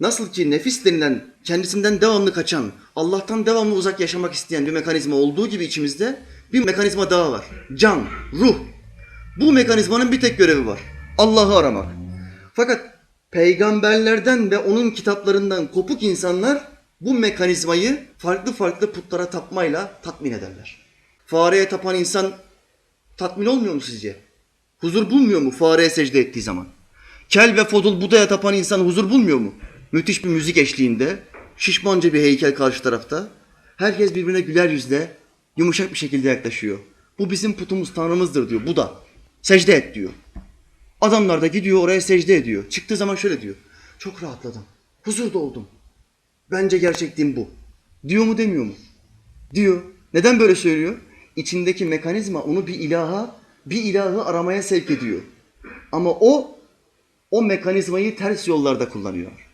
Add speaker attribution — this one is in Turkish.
Speaker 1: Nasıl ki nefis denilen kendisinden devamlı kaçan, Allah'tan devamlı uzak yaşamak isteyen bir mekanizma olduğu gibi içimizde bir mekanizma daha var. Can, ruh. Bu mekanizmanın bir tek görevi var. Allah'ı aramak. Fakat peygamberlerden ve onun kitaplarından kopuk insanlar bu mekanizmayı farklı farklı putlara tapmayla tatmin ederler. Fareye tapan insan tatmin olmuyor mu sizce? Huzur bulmuyor mu fareye secde ettiği zaman? Kel ve fodul Buda'ya tapan insan huzur bulmuyor mu? Müthiş bir müzik eşliğinde, şişmanca bir heykel karşı tarafta. Herkes birbirine güler yüzle, yumuşak bir şekilde yaklaşıyor. Bu bizim putumuz, tanrımızdır diyor Buda. Secde et diyor. Adamlar da gidiyor oraya secde ediyor. Çıktığı zaman şöyle diyor. Çok rahatladım. Huzur oldum. Bence gerçekliğim bu. Diyor mu demiyor mu? Diyor. Neden böyle söylüyor? İçindeki mekanizma onu bir ilaha, bir ilahı aramaya sevk ediyor. Ama o o mekanizmayı ters yollarda kullanıyor.